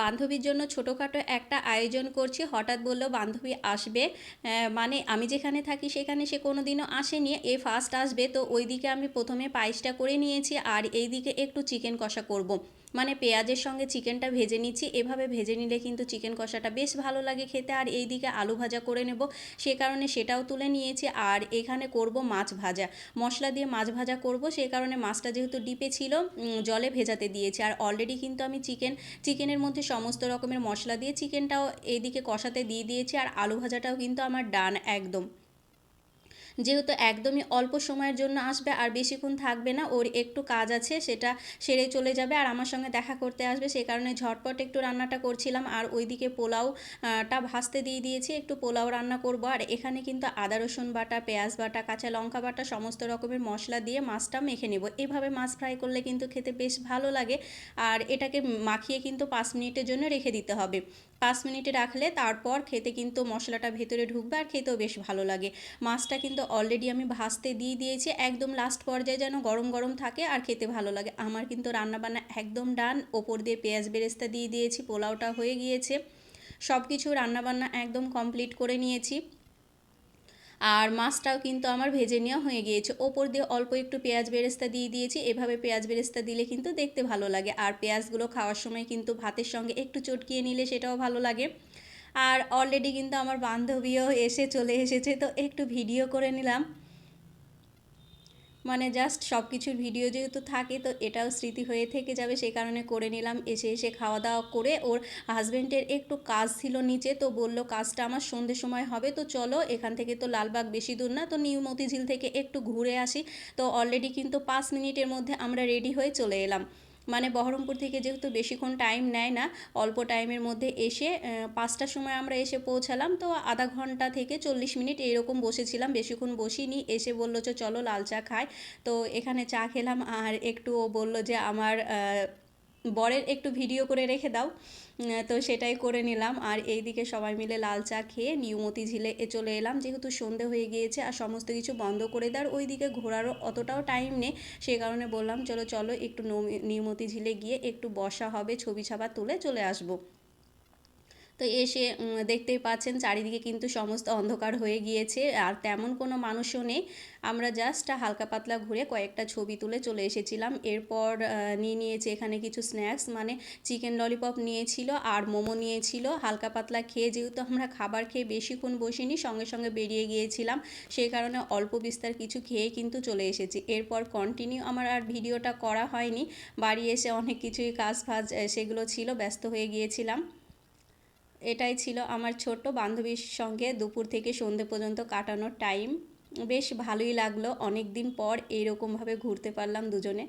বান্ধবীর জন্য ছোটোখাটো একটা আয়োজন করছি। হঠাৎ বলল, বান্ধবী আসবে। মানে আমি যেখানে থাকি সেখানে সে কোনো দিনও আসেনি। এ ফার্স্ট আসবে, তো ওইদিকে আমি প্রথমে পায়েসটা করে নিয়েছি আর এই দিকে একটু চিকেন কষা করব। মানে পেঁয়াজের সঙ্গে চিকেনটা ভেজে নিচ্ছি। এভাবে ভেজে নিলে কিন্তু চিকেন কষাটা বেশ ভালো লাগে খেতে। আর এই দিকে আলু ভাজা করে নেব। সে কারণে সেটাও তুলে নিয়েছি। আর এখানে করব মাছ ভাজা। মশলা দিয়ে মাছ ভাজা করব। সেই কারণে মাছটা যেহেতু ডিপে ছিল জলে ভেজাতে দিয়েছি। আর অলরেডি কিন্তু আমি চিকেন চিকেনের মধ্যে সমস্ত রকমের মশলা দিয়ে চিকেনটাও এইদিকে কষাতে দিয়ে দিয়েছি আর আলু ভাজাটাও কিন্তু আমার ডান একদম। যেহেতু একদমই অল্প সময়ের জন্য আসবে আর বেশিক্ষণ থাকবে না ওর একটু কাজ আছে সেটা সেরে চলে যাবে আর আমার সঙ্গে দেখা করতে আসবে। সেই কারণে ঝটপট একটু রান্নাটা করছিলাম আর ওইদিকে পোলাও আহ, টা ভাজতে দিয়ে দিয়েছি একটু পোলাও রান্না করব। আর এখানে কিন্তু আদা রসুন বাটা পেঁয়াজ বাটা কাঁচা লঙ্কা বাটা সমস্ত রকমের মশলা দিয়ে মাছটা মেখে নেব। এভাবে মাছ ফ্রাই করলে কিন্তু খেতে বেশ ভালো লাগে আর এটাকে মাখিয়ে কিন্তু পাঁচ মিনিটের জন্য রেখে দিতে হবে। পাঁচ মিনিটে রাখলে তারপর খেতে কিন্তু মশলাটা ভেতরে ঢুকবে আর খেতেও বেশ ভালো লাগে। মাছটা কিন্তু অলরেডি আমি ভাজতে দিয়ে দিয়েছি, একদম লাস্ট পর্যায়ে যেন গরম গরম থাকে আর খেতে ভালো লাগে। আমার কিন্তু রান্নাবান্না একদম ডান ওপর দিয়ে পেঁয়াজ বেরেস্তা দিয়ে দিয়েছি, পোলাওটা হয়ে গিয়েছে। সব কিছু রান্নাবান্না একদম কমপ্লিট করে নিয়েছি। আর মাছটাও কিন্তু আমার ভেজে নেওয়া হয়ে গিয়েছে। ওপর দিয়ে অল্প একটু পেঁয়াজ বেরেস্তা দিয়ে দিয়েছি, এভাবে পেঁয়াজ বেরেস্তা দিলে কিন্তু দেখতে ভালো লাগে। আর পেঁয়াজগুলো খাওয়ার সময় কিন্তু ভাতের সঙ্গে একটু চটকিয়ে নিলে সেটাও ভালো লাগে। আর অলরেডি কিন্তু আমার বান্ধবীও এসে চলে এসেছে, তো একটু ভিডিও করে নিলাম। মানে জাস্ট সব কিছুর ভিডিও যেহেতু থাকে, তো এটাও স্মৃতি হয়ে থেকে যাবে সেই কারণে করে নিলাম। এসে এসে খাওয়া দাওয়া করে ওর হাজব্যান্ডের একটু কাজ ছিল নিচে, তো বলল কাজটা আমার সন্ধ্যে সময় হবে, তো চলো এখান থেকে তো লালবাগ বেশি দূর না, তো নিউ মতিঝিল থেকে একটু ঘুরে আসি। তো অলরেডি কিন্তু পাঁচ মিনিটের মধ্যে আমরা রেডি হয়ে চলে এলাম। মানে বহরমপুর থেকে যেহেতু বেশিক্ষণ টাইম নেয় না, অল্প টাইমের মধ্যে এসে পাঁচটার সময় আমরা এসে পৌঁছালাম। তো আধা ঘণ্টা থেকে চল্লিশ মিনিট এইরকম বসেছিলাম, বেশিক্ষণ বসিনি। এসে বলল যে, চলো লাল চা খাই। তো এখানে চা খেলাম আর একটু ও বলল যে, আমার বরের একটু ভিডিও করে রেখে দাও। তো সেটাই করে নিলাম। আর এই দিকে সবাই মিলে লাল চা খেয়ে নিউমতি ঝিলে এ চলে এলাম। যেহেতু সন্ধে হয়ে গিয়েছে আর সমস্ত কিছু বন্ধ করে দেওয়ার ওই দিকে ঘোরারও অতটাও টাইম নেই সেই কারণে বললাম, চলো চলো, একটু নিয়মতি ঝিলে গিয়ে একটু বসা হবে, ছবি ছাপা তুলে চলে আসব। তো এসে দেখতেই পাচ্ছেন চারিদিকে কিন্তু সমস্ত অন্ধকার হয়ে গিয়েছে। আর তেমন কোনো মানুষও নেই। আমরা জাস্ট হালকা পাতলা ঘুরে কয়েকটা ছবি তুলে চলে এসেছিলাম। এরপর নিয়ে নিয়েছে এখানে কিছু স্ন্যাক্স মানে চিকেন ললিপপ নিয়েছিল আর মোমো নিয়েছিল। হালকা পাতলা খেয়ে যেহেতু আমরা খাবার খেয়ে বেশিক্ষণ বসিনি, সঙ্গে সঙ্গে বেরিয়ে গিয়েছিলাম। সেই কারণে অল্প বিস্তার কিছু খেয়ে কিন্তু চলে এসেছি। এরপর কন্টিনিউ আমার আর ভিডিওটা করা হয়নি। বাড়ি এসে অনেক কিছুই কাজ ফাজ সেগুলো ছিল, ব্যস্ত হয়ে গিয়েছিলাম। এটাই ছিল আমার ছোট্ট বান্ধবীর সঙ্গে দুপুর থেকে সন্ধে পর্যন্ত কাটানোর টাইম বেশ ভালোই লাগল অনেক দিন পর এইরকমভাবে ঘুরতে পারলাম দুজনে।